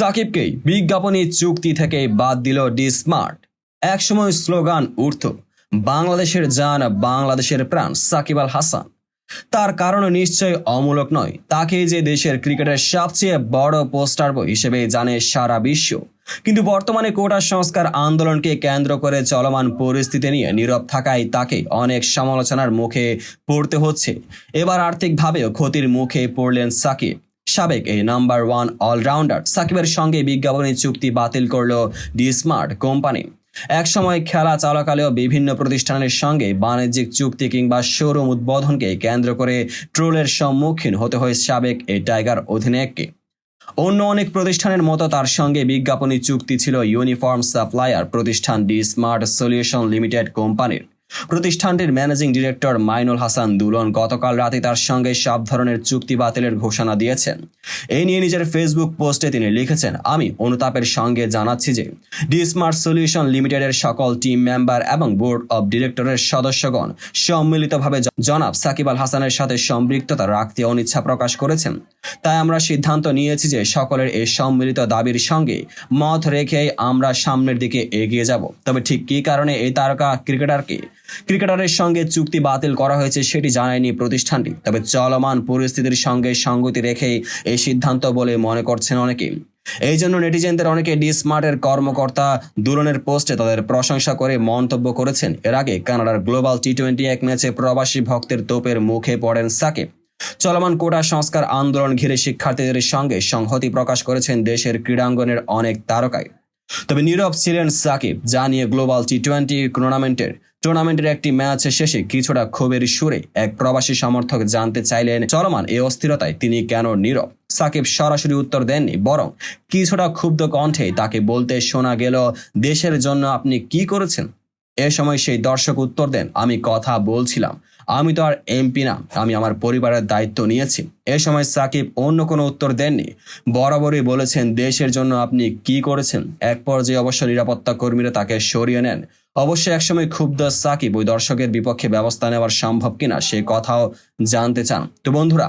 সাকিবকেই বিজ্ঞাপনী চুক্তি থেকে বাদ দিল ডি স্মার্ট। একসময় স্লোগান উঠত, বাংলাদেশের যান বাংলাদেশের প্রাণ, সাকিব আল হাসান। তার কারণ নিশ্চয় অমূলক নয় তাকে যে দেশের ক্রিকেটের সবচেয়ে বড় পোস্টার বই হিসেবে জানে সারা বিশ্ব। কিন্তু বর্তমানে কোটা সংস্কার আন্দোলনকে কেন্দ্র করে চলমান পরিস্থিতি নিয়ে নীরব থাকায় তাকে অনেক সমালোচনার মুখে পড়তে হচ্ছে। এবার আর্থিকভাবেও ক্ষতির মুখে পড়লেন সাকিব। সাবেক এই নাম্বার ওয়ান অলরাউন্ডার সাকিবের সঙ্গে বিজ্ঞাপনী চুক্তি বাতিল করল ডি স্মার্ট কোম্পানি। একসময় খেলা চলাকালেও বিভিন্ন প্রতিষ্ঠানের সঙ্গে বাণিজ্যিক চুক্তি কিংবা শোরুম উদ্বোধনকে কেন্দ্র করে ট্রোলের সম্মুখীন হতে হয় সাবেক এই টাইগার অধিনায়ককে। অন্য অনেক প্রতিষ্ঠানের মতো তার সঙ্গে বিজ্ঞাপনী চুক্তি ছিল ইউনিফর্ম সাপ্লায়ার প্রতিষ্ঠান ডি স্মার্ট সলিউশন লিমিটেড কোম্পানির। প্রতিষ্ঠানটির ম্যানেজিং ডিরেক্টর মাইনুল হাসান দুলন গতকাল রাতে তার সঙ্গে সব ধরনের চুক্তি বাতিলের ঘোষণা দিয়েছেন। এই নিয়ে নিজের ফেসবুক পোস্টে তিনি লিখেছেন, আমি অনুতাপের সঙ্গে জানাচ্ছি যে ডি স্মার্ট সলিউশন লিমিটেডের সকল টিম মেম্বার এবং বোর্ড অব ডিরেক্টরের সদস্যগণ সম্মিলিতভাবে জনাব সাকিব আল হাসানের সাথে সম্পৃক্ততা রাখতে অনিচ্ছা প্রকাশ করেছেন। তাই আমরা সিদ্ধান্ত নিয়েছি যে, সকলের এই সম্মিলিত দাবির সঙ্গে মত রেখেই আমরা সামনের দিকে এগিয়ে যাব। তবে ঠিক কী কারণে এই তারকা ক্রিকেটারকে ক্রিকেটারের সঙ্গে চুক্তি বাতিল করা হয়েছে সেটি জানায়নি প্রতিষ্ঠানটি। তবে চলমান পরিস্থিতির সঙ্গে সঙ্গতি রেখেই এই সিদ্ধান্ত বলে মনে করছেন অনেকেই এই জন্য নেটিজেনদের অনেকে ডি স্মার্টের কর্মকর্তা দুলনের পোস্টে তাদের প্রশংসা করে মন্তব্য করেছেন। এর আগে কানাডার গ্লোবাল টি টোয়েন্টি এক ম্যাচে প্রবাসী ভক্তের তোপের মুখে পড়েন সাকিব। চলমান কোটা সংস্কার আন্দোলন ঘিরে শিক্ষার্থীদের সঙ্গে সংহতি প্রকাশ করেছেন দেশের ক্রীড়াঙ্গনের অনেক তারকায় তবে নীরব ছিলেন সাকিব, যা নিয়ে গ্লোবাল টি টোয়েন্টি টুর্নামেন্টের টুর্নামেন্টের একটি ম্যাচ শেষে কিছুটা ক্ষোভের সুরে এক প্রবাসী সমর্থক জানতে চাইলেন চলমান এই অস্থিরতায় তিনি কেন নীরব? সাকিব সরাসরি উত্তর দেননি, বরং কিছুটা ক্ষুব্ধ কণ্ঠে তাকে বলতে শোনা গেল, দেশের জন্য আপনি কি করেছেন? এ সময় সেই দর্শক উত্তর দেন, আমি কথা বলছিলাম। আমি তো আর এমপি না, আমি আমার পরিবারের দায়িত্ব নিয়েছি। এ সময় সাকিব অন্য কোনো উত্তর দেননি। বরাবরই বলেছেন, দেশের জন্য আপনি কি করেছেন? এক পর্যায়ে অবশ্য নিরাপত্তা কর্মীরা তাকে সরিয়ে নেন। অবশ্য একসময় ক্ষুব্ধ সাকিব ওই দর্শকের বিপক্ষে ব্যবস্থা নেওয়ার সম্ভব কিনা সে কথাও জানতে চান। তো বন্ধুরা